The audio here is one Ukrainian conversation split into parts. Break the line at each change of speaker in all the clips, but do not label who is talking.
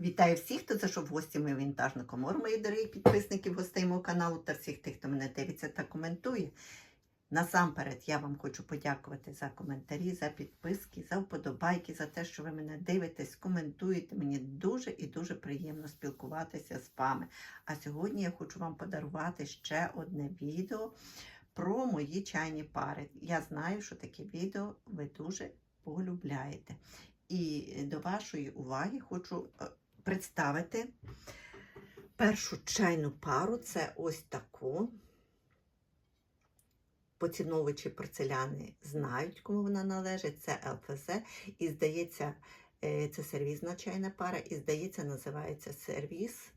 Вітаю всіх, хто зайшов в гості мою вінтажну комору, мої дорогі підписники гостей мого каналу та всіх тих, хто мене дивиться та коментує. Насамперед, я вам хочу подякувати за коментарі, за підписки, за вподобайки, за те, що ви мене дивитесь, коментуєте. Мені дуже і дуже приємно спілкуватися з вами. А сьогодні я хочу вам подарувати ще одне відео про мої чайні пари. Я знаю, що таке відео ви дуже полюбляєте. І до вашої уваги хочу е, представити першу чайну пару. Це ось таку. Поціновувачі порцеляни знають, кому вона належить. Це ЛФЗ. І здається, е, це сервізна чайна пара, і здається, називається сервіз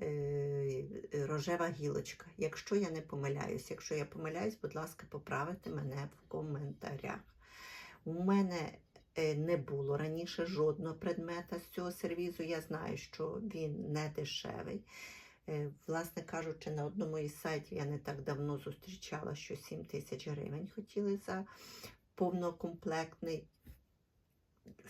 е, рожева гілочка. Якщо я не помиляюсь, якщо я помиляюсь, будь ласка, поправте мене в коментарях. У мене не було раніше жодного предмета з цього сервізу. Я знаю, що він не дешевий. Е, Власне кажучи, на одному із сайтів я не так давно зустрічала, що 7 тисяч гривень хотіли за повнокомплектний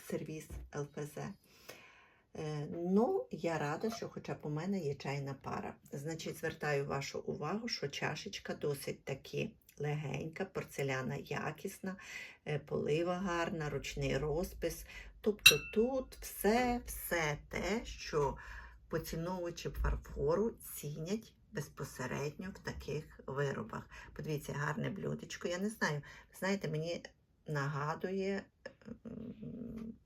сервіс ЛПЗ. Е, Ну, я рада, що хоча б у мене є чайна пара. Значить, звертаю вашу увагу, що чашечка досить таки легенька, порцеляна якісна, е, полива гарна, ручний розпис. Тобто тут все, все те, що поціновувачі фарфору цінять безпосередньо в таких виробах. Подивіться, гарне блюдечко. Я не знаю, знаєте, мені нагадує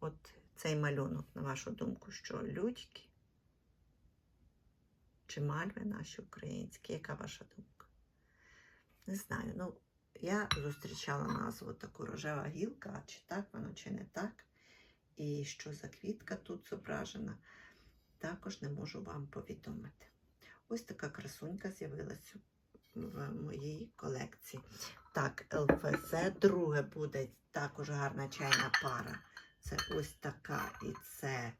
от цей малюнок, на вашу думку, що людьки чи мальви наші українські, яка ваша думка? Не знаю. Ну, я зустрічала назву таку рожева гілка, чи так воно, чи не так. І що за квітка тут зображена, також не можу вам повідомити. Ось така красунька з'явилася в моїй колекції. Так, ЛФЗ. Друге буде також гарна чайна пара. Це ось така і це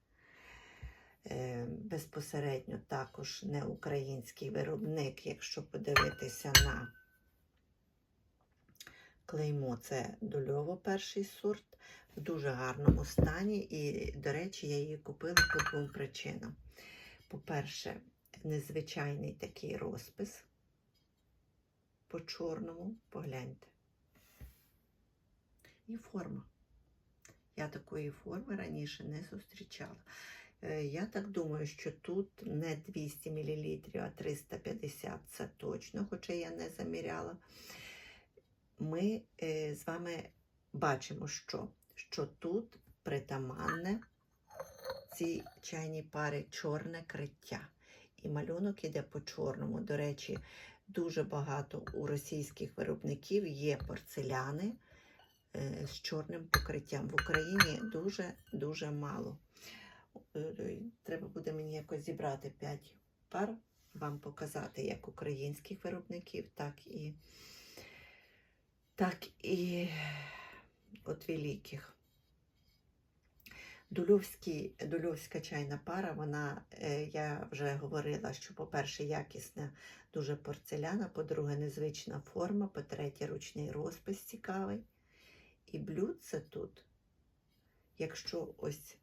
е, безпосередньо також не український виробник, якщо подивитися на клеймо, це дольово перший сорт в дуже гарному стані. І, до речі, я її купила по двом причинам. По-перше, незвичайний такий розпис по чорному, погляньте. І форма. Я такої форми раніше не зустрічала. Е, Я так думаю, що тут не 200 мл, а 350 це точно, хоча я не заміряла. Ми е, з вами бачимо, що, що тут притаманне ці чайні пари чорне криття. І малюнок іде по чорному. До речі, дуже багато у російських виробників є порцеляни е, з чорним покриттям. В Україні дуже-дуже мало. Е, Треба буде мені якось зібрати 5 пар, вам показати як українських виробників, так і, так і от великих. Дульовський, дульовська чайна пара, вона, е, я вже говорила, що, по-перше, якісна дуже порцеляна, по-друге, незвична форма, по-третє, ручний розпис цікавий. І блюдце тут, якщо ось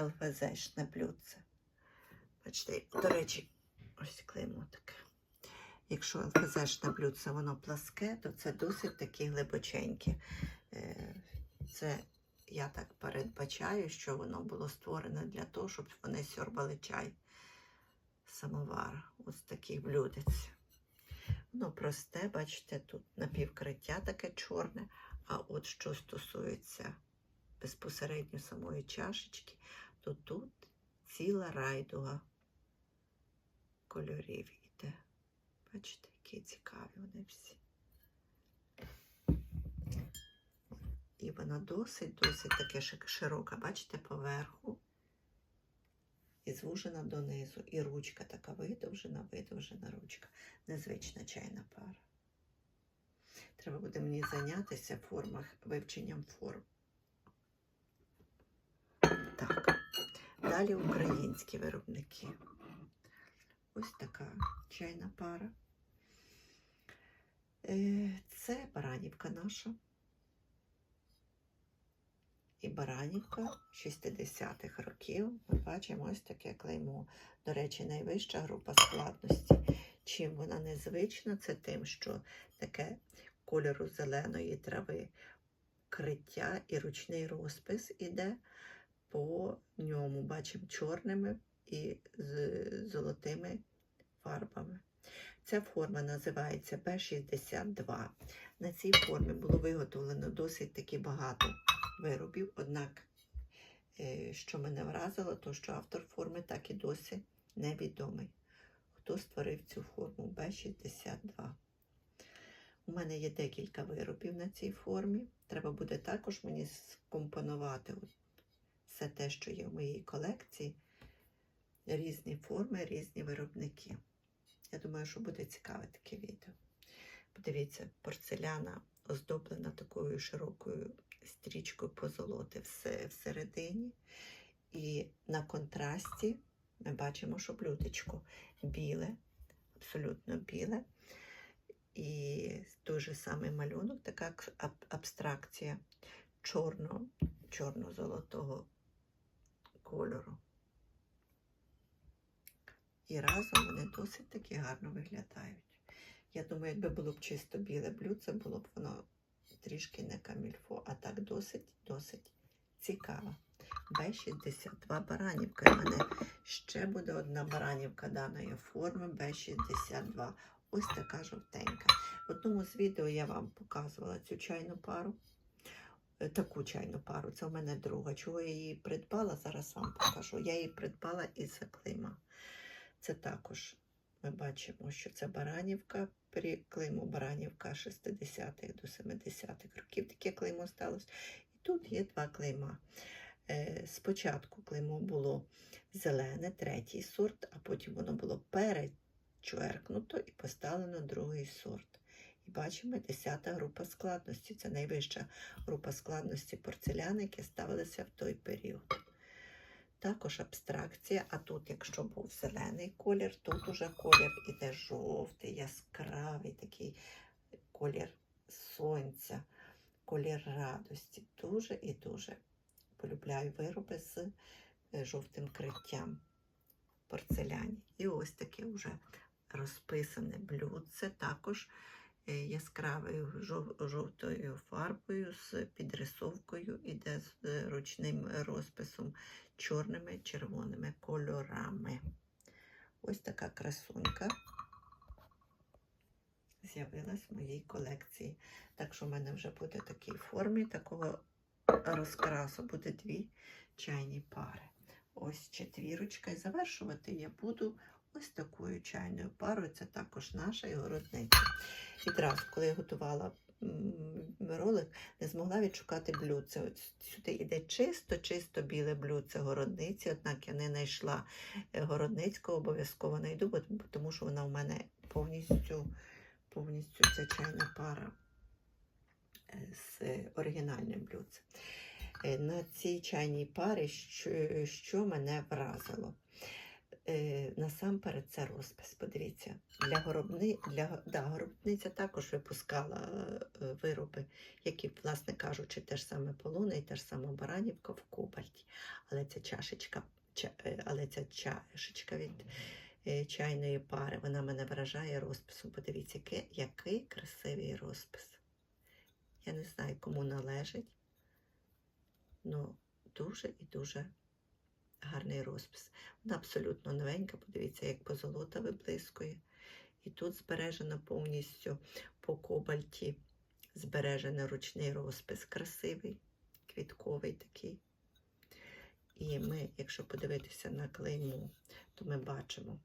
ЛФЗшне блюдце. Бачите, до речі, ось клеймо таке. Якщо ЛФЗшне блюдце, воно пласке, то це досить такі глибоченькі. Е, Це я так передбачаю, що воно було створене для того, щоб вони сьорбали чай самовар. Ось таких блюдець. Воно просте, бачите, тут напівкриття таке чорне. А от що стосується безпосередньо самої чашечки, то тут ціла райдуга кольорів. Бачите, які цікаві вони всі. І вона досить-досить таке широка, бачите, поверху. І звужена донизу. І ручка така видовжена, видовжена ручка. Незвична чайна пара. Треба буде мені зайнятися формах, вивченням форм. Так. Далі українські виробники. Ось така чайна пара. Е, Це баранівка наша. І баранівка 60-х років. Ми бачимо ось таке клеймо. До речі, найвища група складності. Чим вона незвична, це тим, що таке кольору зеленої трави криття і ручний розпис іде по ньому. Бачимо чорними і з золотими фарбами. Ця форма називається Б62. На цій формі було виготовлено досить таки багато виробів, однак, е, що мене вразило, то що автор форми так і досі невідомий. Хто створив цю форму Б62? У мене є декілька виробів на цій формі. Треба буде також мені скомпонувати все те, що є в моїй колекції. Різні форми, різні виробники. Я думаю, що буде цікаве таке відео. Подивіться, порцеляна оздоблена такою широкою стрічкою позолоти все всередині. І на контрасті ми бачимо, що блюдечко біле, абсолютно біле. І той же самий малюнок, така абстракція чорно, чорно-золотого кольору. І разом вони досить таки гарно виглядають. Я думаю, якби було б чисто біле блюдце, було б воно трішки не камільфо, а так досить, досить цікаво. Б62 баранівка. У мене ще буде одна баранівка даної форми Б62. Ось така жовтенька. В одному з відео я вам показувала цю чайну пару. Е, Таку чайну пару. Це у мене друга. Чого я її придбала, зараз вам покажу. Я її придбала із клейма. Це також ми бачимо, що це Баранівка, при клейму Баранівка 60-х до 70-х років. Таке клеймо сталося. І тут є два клейма. Е, Спочатку клеймо було зелене, третій сорт, а потім воно було перечверкнуто і поставлено другий сорт. І бачимо 10-та група складності. Це найвища група складності порцеляни, які ставилися в той період. Також абстракція, а тут, якщо був зелений колір, тут уже колір іде жовтий, яскравий такий колір сонця, колір радості. Дуже і дуже полюбляю вироби з е, жовтим криттям порцеляні. І ось таке вже розписане блюдце, також яскравою жовтою фарбою з підрисовкою, іде з е, ручним розписом чорними червоними кольорами. Ось така красунька з'явилась в моїй колекції. Так що в мене вже буде в такій формі такого розкрасу. Буде дві чайні пари. Ось четвірочка. І завершувати я буду ось такою чайною парою. Це також наша і городниця. Відразу, коли я готувала ролик, не змогла відшукати блюдце. Сюди йде чисто, чисто біле блюдце городниці, однак я не знайшла е, городницького, обов'язково знайду, тому що вона в мене повністю, повністю ця чайна пара е, з оригінальним блюдцем. Е, На цій чайній парі, що, що мене вразило? Е, насамперед це розпис. Подивіться, для горобни, для да, горобниця також випускала е, вироби, які, власне кажучи, те ж саме полуна і те ж саме баранівка в кобальті. Але ця чашечка, ча, е, але ця чашечка від чайної пари, вона мене вражає розписом. Подивіться, який, який красивий розпис. Я не знаю, кому належить. Ну, дуже і дуже гарний розпис. Вона абсолютно новенька, подивіться, як позолота виблискує. І тут збережено повністю по кобальті, збережений ручний розпис, красивий, квітковий такий. І ми, якщо подивитися на клеймо, то ми бачимо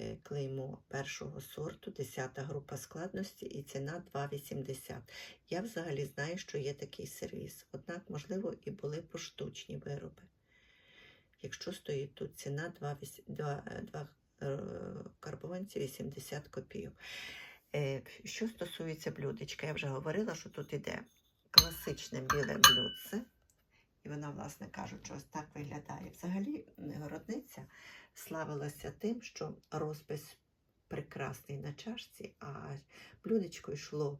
е, клеймо першого сорту, 10 група складності і ціна 2,80. Я взагалі знаю, що є такий сервіс. Однак, можливо, і були поштучні вироби. Якщо стоїть тут ціна 2, 2, 2 е, карбованці 80 копійок. Е, Що стосується блюдечка, я вже говорила, що тут іде класичне біле блюдце. І вона, власне кажучи, ось так виглядає. Взагалі, городниця славилася тим, що розпис прекрасний на чашці, а блюдечко йшло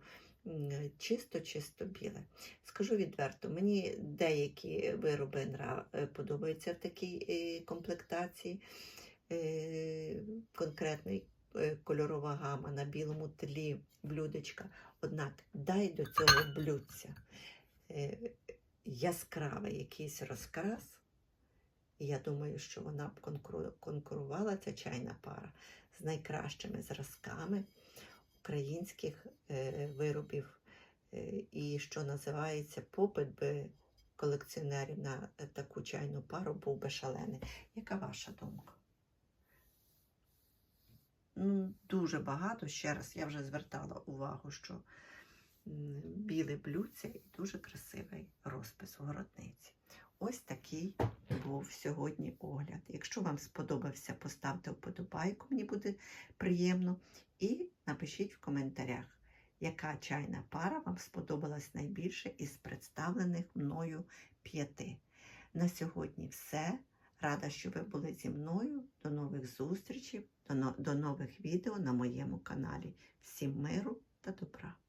чисто-чисто біле. Скажу відверто, мені деякі вироби е, подобаються в такій е, комплектації. Е, Конкретний кольорова гама на білому тлі блюдечка. Однак дай до цього блюдця яскравий якийсь розкрас. Я думаю, що вона б конкурувала, ця чайна пара, з найкращими зразками українських е, виробів. Е, і що називається, попит би колекціонерів на е, таку чайну пару був би шалений. Яка ваша думка? Ну, дуже багато. Ще раз я вже звертала увагу, що біле блюдце і дуже красивий розпис у городниці. Ось такий був сьогодні огляд. Якщо вам сподобався, поставте вподобайку, мені буде приємно. І напишіть в коментарях, яка чайна пара вам сподобалась найбільше із представлених мною п'яти. На сьогодні все. Рада, що ви були зі мною. До нових зустрічей, до, нових відео на моєму каналі. Всім миру та добра!